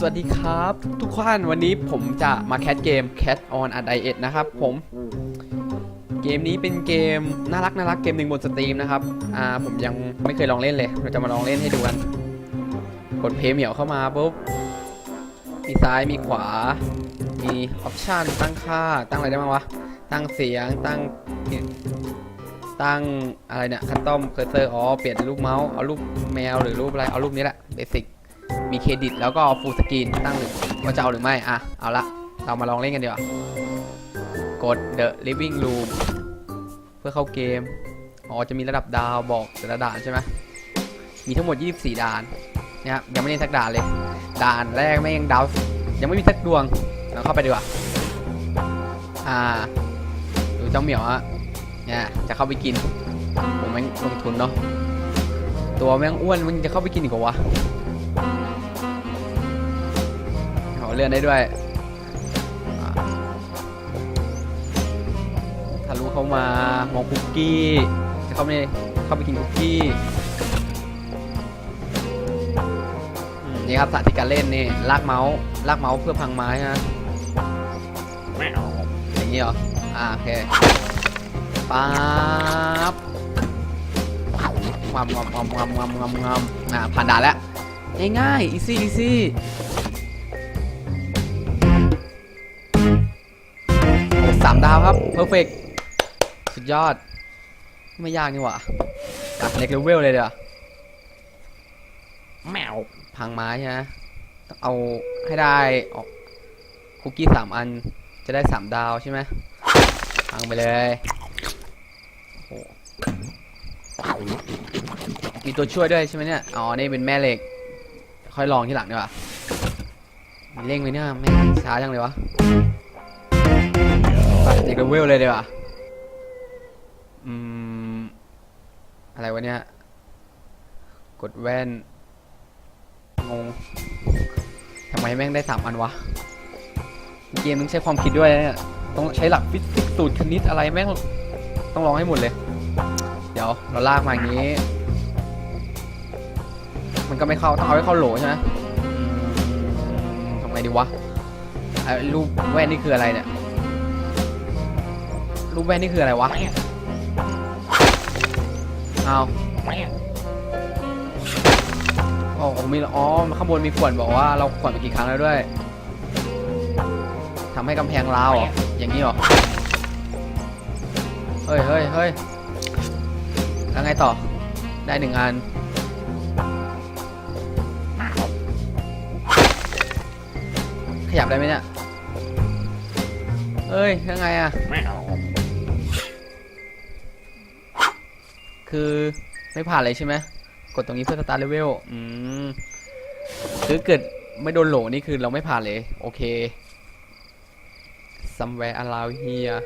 สวัสดีครับ ทุกท่านวันนี้ผมจะมาแคสเกม Cat on a Diet นะครับผมเกมนี้เป็นเกมน่ารักน่ารักเกมหนึ่งบนสตรีมนะครับอ่าผมยังไม่เคยลองเล่นเลยเราจะมาลองเล่นให้ดูกัน กดเพย์เหมียวเข้ามาปุ๊บมีซ้ายมีขวา มีออปชันตั้งค่าตั้งอะไรได้บ้างวะ ตั้งเสียงตั้งตั้งอะไรเนี่ยคัตตอมเคอร์เซอร์อ๋อเปลี่ยนรูปเมาส์เอารูปแมวหรือรูปอะไรเอารูปนี้แหละเบสิก มีเครดิตแล้วก็ฟูลสกรีนตั้งหรือว่าจะเอาหรือไม่ อะ เอาละ เรามาลองเล่นกันดีกว่า กด The Living Room เพื่อเข้าเกม อ๋อ จะมีระดับดาวบอกแต่ละด่านใช่ไหม มีทั้งหมด 24 ด่านนะครับยังไม่ได้สักด่านเลย ด่านแรกไม่ยังดาว ยังไม่มีสักดวง เราเข้าไปดีกว่า อ่า ดูเจ้าเหมียวอะเนี่ย จะเข้าไปกิน ผมแม่งลงทุนเนาะ ตัวแม่งอ้วนมันจะเข้าไปกินอีกเหรอวะ เขาเลื่อนได้ด้วยอ่าทะลุเข้ามามองคุกกี้จะเข้าไปเข้าไปกินคุกกี้อืมนี่ครับสาธิตการเล่นนี่ลากเมาส์ลากเมาส์เพื่อพังไม้นะอย่างนี้เหรออ่าโอเคป๊าบงามงามงามงามงามงามงามอ่าผ่านด่านแล้วง่ายๆ easy easy โอ้สาม ดาวครับ perfect สุดยอด ไม่ยากนี่หว่าอะเล็กเลเวลเลยเดี๋ยวแมวพังไม้ใช่ไหมต้องเอาให้ได้ออกคุกกี้สามอันจะได้สามดาวใช่ไหมพังไปเลยโอ้โหมีตัวช่วยด้วยใช่ไหมเนี่ยอ๋อนี่เป็นแม่เหล็ก ค่อยลองที่หลังดีกว่ามีเร่งไหมเนี่ยแม่งช้าจังเลยวะ ไปเด็กเลเวลเลยดีกว่าอืม อะไรวะเนี่ย กดแว่น งง ทำไมแม่งได้สามอันวะ เกมต้องใช้ความคิดด้วยนะเนี่ย ต้องใช้หลักฟิสิกส์สูตรคณิตอะไรแม่ง ต้องลองให้หมดเลย เดี๋ยวเราลากมาอย่างนี้ มันก็ไม่เข้า ต้องเอาให้เข้าโหลใช่ไหมอืมทำไงดีวะไอ้รูปแว่นนี่คืออะไรเนี่ย รูปแว่นนี่คืออะไรวะเอาแมวอ๋อมีอ๋อข้างบนมีขวดบอกว่าเราขวดไปกี่ครั้งแล้วด้วยทำให้กำแพงร้าวเหรออย่างนี้เหรอเฮ้ยเฮ้ยเฮ้ยแล้วไงต่อ ได้หนึ่งอันขยับได้ไหมเนี่ยเอ้ยยังไงอะ คือไม่ผ่านเลยใช่ไหมกดตรงนี้เพื่อสตาร์ทเลเวลอืมคือเกิดไม่โดนโหลนี่คือเราไม่ผ่านเลย โอเค somewhere around here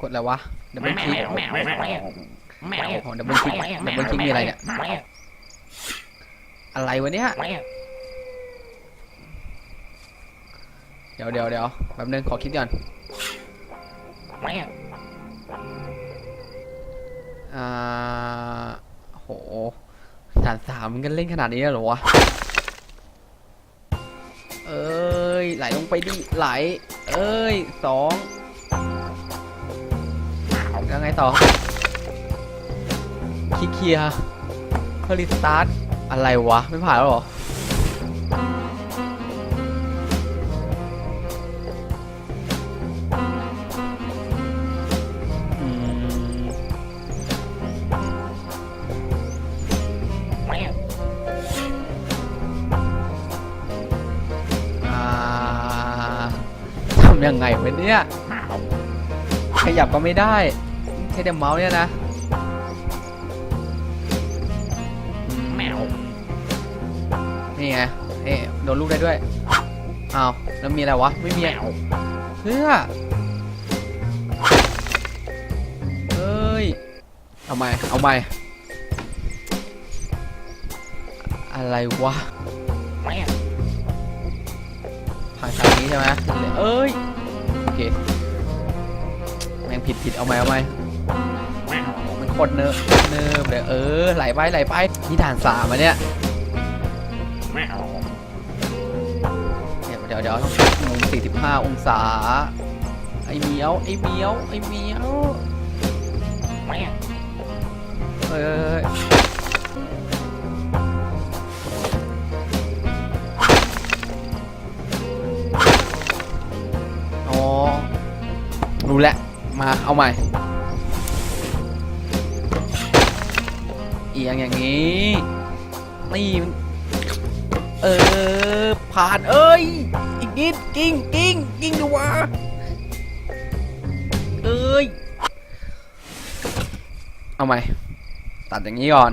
กดอะไรวะดับแมเบิลวคลิกแมวแมวแมวแมวโอ้ดับเบิลคลิกดับเบิลคลิกมีอะไรเนี่ย อะไรวะเนี่ยแมวเดี๋ยวเดี๋ยวเดี๋ยวแป๊บนึงขอคิดก่อน อ่าโหด่านสามมันกันเล่นขนาดนี้เลยเหรอวะ เอ้ย ไหลลงไปดิ ไหล เอ้ยสองแล้วไงต่อคลิกเคลียร์เพื่อรีสตาร์ทอะไรวะ ไม่ผ่านแล้วหรอ ยังไงวะเนี่ยขยับก็ไม่ได้ใช้แต่เมาส์เนี่ยนะอืมแมวนี่ไงเอ๊ะโดนลูกได้ด้วยอ้าวแล้วมีอะไรวะ ไม่มีแมอะวเพื่อเอ้ย เอาใหม่เอาใหม่อะไรวะแมวทางทางนี้ใช่ไหมเอ้ยโอเค แม่งผิดผิดเอาใหมเอาใหมมันโคตรเนิร์ฟเนิร์ฟเลยเออไหลไปไหลไปนี่ด่านสามอะเนี่ยเดี๋ยวเดี๋ยวเดี๋ยวมุม45 องศา ไอเมียวไอเมียวไอเมียวแมวเฮ้ย รู้แล้วมาเอาใหม่ เอียงอย่างนี้ นี่ เออ ผ่านเอ้ย อีกนิดกิ้งกิ้งกิ้งดูวะเอ้ย เอาใหม่ ตัดอย่างนี้ก่อน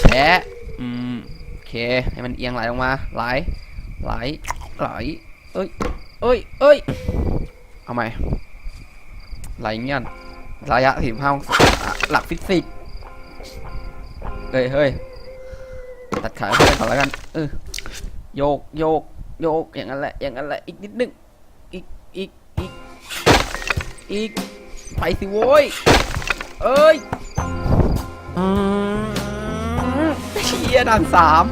แชะอืม โอเค ให้มันเอียงไหลลงมา ไหล ไหล ไหล เอ้ย เอ้ย เอ้ย เอาใหม่ ไหลเงี้ยระยะสี่ห้าองศาหลักฟิสิกส์เฮ้ยเฮ้ยตัดขาเพื่อนก่อนแล้วกันเออโยกโยกโยกอย่างนั้นแหละอย่างนั้นแหละอีกนิดนึงอีกอีกอีกอีกไปสิโว้ยเอ้ยเชียด่านสาม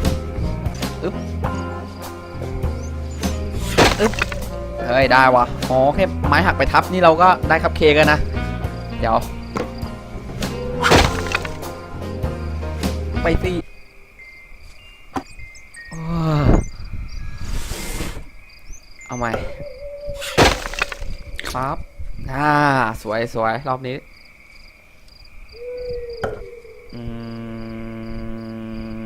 เฮ้ย ได้วะอ๋อแค่ไม้หักไปทับนี่เราก็ได้คัพเคกแล้วนะ เดี๋ยว ไปสิโอ้ยเอาใหม่ ครับอ่าสวยสวยรอบนี้อืม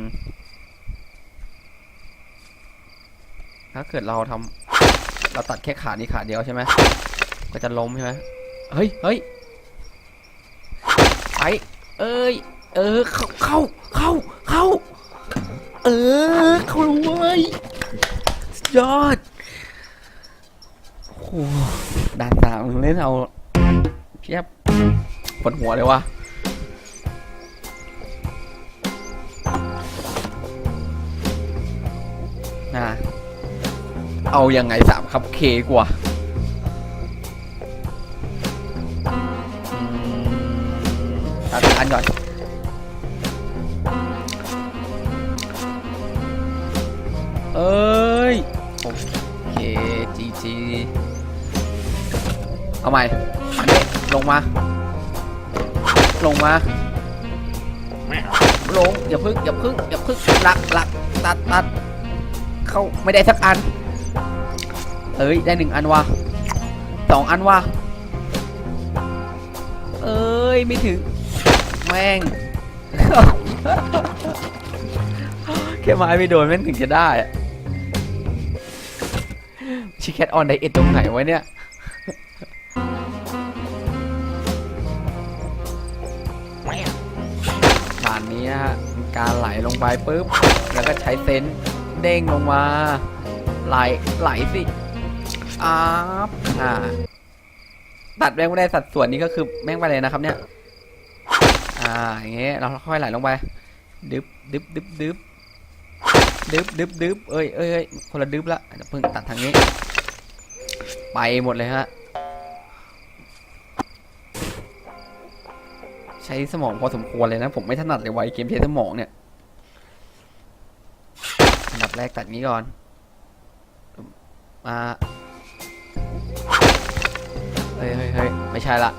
ถ้าเกิดเราทำ เราตัดแค่ขานี้ขาเดียวใช่ไหมก็จะล้มใช่ไหมเฮ้ยเฮ้ยไปเอ้ย เออ เข้า เข้า เข้า เข้า เออ เข้าเว้ยสุดยอด โอ้โหด่านสามมึงเล่นเอาเพียบปวดหัวเลยว่ะนะ เอายังไงสามคัพเค้กว่ะตัดอันก่อนเอ้ย โอเคจีจีเอาใหม่อันนี้ลงมา ลงมาแมวลง อย่าพึ่งอย่าพึ่งอย่าพึ่งหลักหลักตัดตัดเข้าไม่ได้สักอัน เอ้ย ได้หนึ่งอันว่ะสองอันว่ะเอ้ย ไม่ถึง แม่ง แค่ไม้ไม่โดนแม่งถึงจะได้ชิคแคทออนไดเอทตรงไหนวะเนี่ยผ่านนี้นะฮะการไหลลงไปปุ๊บ แล้วก็ใช้เซนเด้งลงมา ไหลไหลสิ อาบอ่าตัดแม่งไม่ได้สัดส่วนนี้ก็คือแม่งไปเลยนะครับ เนี่ย อ่าอย่างเงี้ยเราค่อยไหลลงไปดึบดึบดึบดึบดึบดึบดึบเอ้ยเอ้ยเอ้ยคนละดึบละเดี๋ยวเพิ่งตัดทางนี้ ไปหมดเลยฮะใช้สมองพอสมควรเลยนะ ผมไม่ถนัดเลยไว้เกมใช้สมองเนี่ยอันดับแรกตัดนี้ก่อน มา เฮ้ยเฮ้ยเฮ้ยไม่ใช่ละ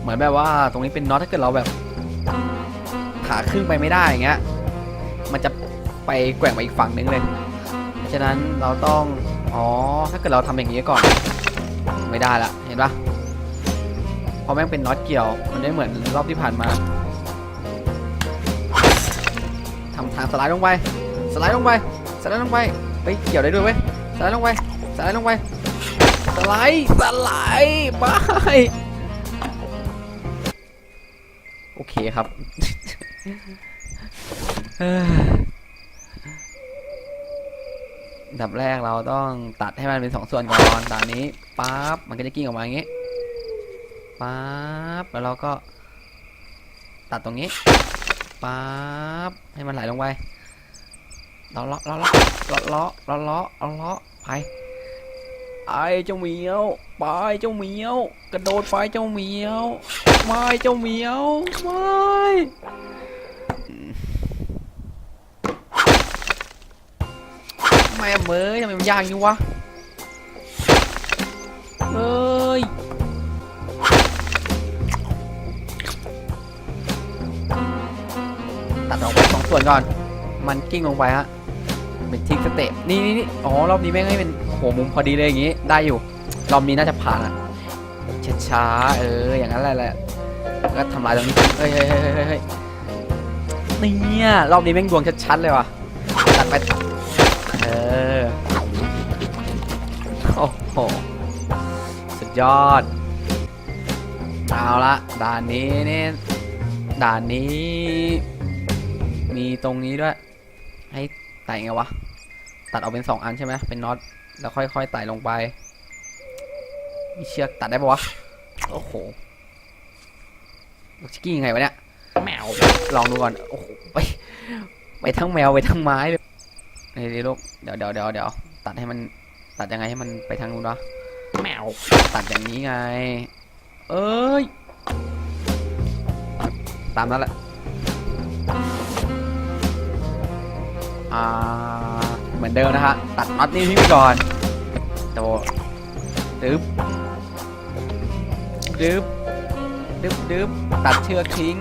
เหมือนแบบว่าตรงนี้เป็นน็อตถ้าเกิดเราแบบขาครึ่งไปไม่ได้อย่างเงี้ย มันจะไปแกว่งไปอีกฝั่งนึงเลย ฉะนั้นเราต้อง อ๋อ ถ้าเกิดเราทำอย่างนี้ก่อน ไม่ได้ละ เห็นปะเพราะแม่งเป็นน็อตเกี่ยว มันไม่เหมือนรอบที่ผ่านมาทำทางสไลด์ลงไป สไลด์ลงไป สไลด์ลงไปเฮ้เกี่ยวได้ด้วยเว้ย สไลด์ลงไป สไลด์ลงไป ไลด์สไลด์ไปโอเคครับดับแรกเราต้องตัดให้มันเป็นสองส่วนก่อนตอนนี้ปั๊บมันก็จะกิ้งออกมาอย่างงี้ปั๊บแล้วเราก็ ตัดตรงนี้ปั๊บให้มันไหลลงไปลาะเลาะเลาะเลาะเลาะเลาะเลาะไป เจ้าเหมียวไปเจ้าเหมียว กระโดดไปเจ้าเหมียวไม่เจ้าเหมียวไม่ม่เมยทำไมมันยากอย่างนี้วะเอ้ยตัดออกไปสองส่วนก่อน มันกิ้งลงไปฮะ เป็นทิกสเตปนี่นี่นี่อ๋อ รอบนี้แม่งให้เป็น โหมุมพอดีเลยอย่างงี้ ได้อยู่ รอบนี้น่าจะผ่านอะช้าๆเออ อย่างนั้นแหละแหละแล้วก็ทำลายตรงนี้เฮ้ยเฮ้ยเฮ้ยเฮ้ยเฮ้ยเนี่ย รอบนี้แม่งดวงชัดๆเลยว่ะ ตัดไป เออ โอ้โห สุดยอด เอาละ ด่านนี้นี่ ด่านนี้ มีตรงนี้ด้วย ให้ไต่ไงวะ ตัดออกเป็นสองอันใช่ไหมเป็นน็อตแล้วค่อยๆไต่ลงไปมีเชือกตัดได้ปะวะโอ้โหลูกชิกกี้ยังไงวะเนี่ยแมวลองดูก่อนโอ้โหไปไปทั้งแมวไปทั้งไม้เลยเฮ้ยลูกเดี๋ยวเดี๋ยวเดี๋ยวเดี๋ยวตัดให้มันตัดยังไงให้มันไปทางนู้นวะแมวตัดอย่างนี้ไง เอ้ยตามนั้นแหละอ่า เหมือนเดิมนะฮะ ตัดน็อตนี่ทิ้งไปก่อนโตดึบดึบดึบดึบตัดเชือกทิ้ง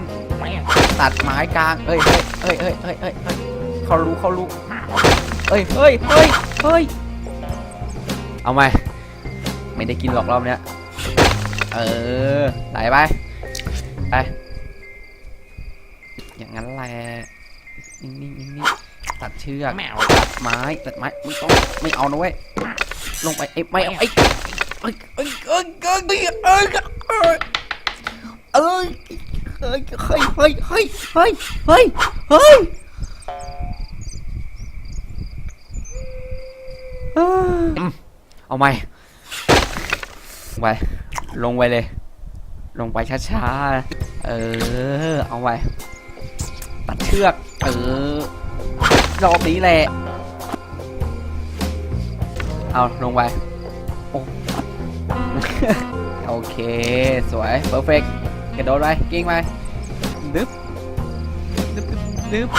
ตัดไม้กลาง เอ้ยเฮ้ยเฮ้ยเฮ้ยเฮ้ยเฮ้ยเขารู้เขารู้ เอ้ยเฮ้ยเฮ้ยเฮ้ย เอาไหมไม่ได้กินหรอกรอบเนี้ย เออ ไหลไป ไป อย่างนั้นแหละ นิ่งๆนิ่งๆนิ่งๆ ตัดเชือกแมวตัดไม้ตัดไม้ไม่ต้องไม่เอานะเว้ยลงไปเอ้ยไม่เอาไอ้เอ้ยเอ้ยเอ้ยเอ้ยเอ้ยเอ้ยเอ้ยเอ้ยเฮ้ยเฮ้ยเฮ้ยเฮ้ยเฮ้ยเฮ้ยเฮ้ยอืมเอาไหมลงไป ลงไปเลย ลงไปช้าๆ เออ เอาไป ตัดเชือก เออ รอบนี้แหละ เอาลงไปโอโอเค สวยเพอร์เฟกกระโดดไปกิ้งไปดึบดึบดึบดึบ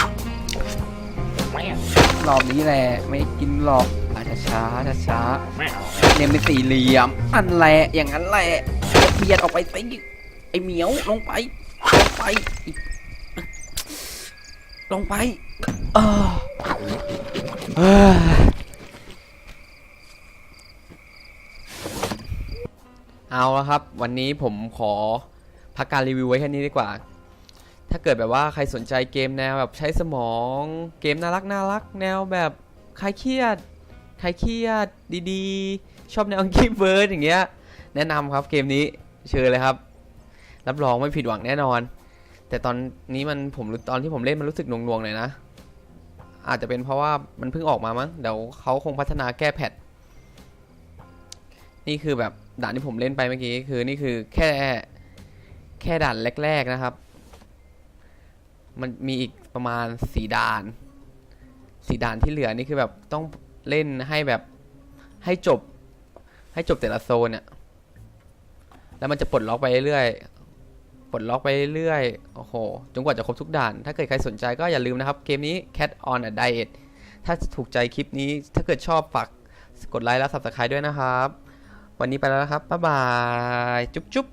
รอบนี้แหละ ไม่กินหรอกอาช้าช้าช้าช้าแมวๆเนมเป็นสี่เหลี่ยม อันแหละอย่างนั้นแหล่เบียดออกไปสิไอเหมียวลงไปลงไป ลงไปเออเอ้ยเอาละครับ วันนี้ผมขอพักการรีวิวไว้แค่นี้ดีกว่า ถ้าเกิดแบบว่าใครสนใจเกมแนวแบบใช้สมองเกมน่ารักน่ารักแนวแบบคลายเครียดคลายเครียดดีๆ ชอบแนวกีเบิร์ดอย่างเงี้ย แนะนำครับเกมนี้เชิญเลยครับ รับรองไม่ผิดหวังแน่นอน แต่ตอนนี้มันผมตอนที่ผมเล่นมันรู้สึกหน่วงๆหน่อยนะ อาจจะเป็นเพราะว่ามันเพิ่งออกมามั้งเดี๋ยวเขาคงพัฒนาแก้แพทนี่คือแบบด่านที่ผมเล่นไปเมื่อกี้คือนี่คือแค่แค่ด่านแรก ๆนะครับ มันมีอีกประมาณสี่ด่านสี่ด่านที่เหลือนี่คือแบบต้องเล่นให้แบบให้จบ ให้จบแต่ละโซนเนี่ยแล้วมันจะปลดล็อกไปเรื่อย ปลดล็อกไปเรื่อยๆ โอ้โห จนกว่าจะครบทุกด่าน ถ้าเกิดใครสนใจก็อย่าลืมนะครับ เกมนี้ Cat on a Diet ถ้าถูกใจคลิปนี้ ถ้าเกิดชอบฝากกดไลค์และ Subscribe ด้วยนะครับ วันนี้ไปแล้วนะครับ บ๊ายบาย จุ๊บจุ๊บ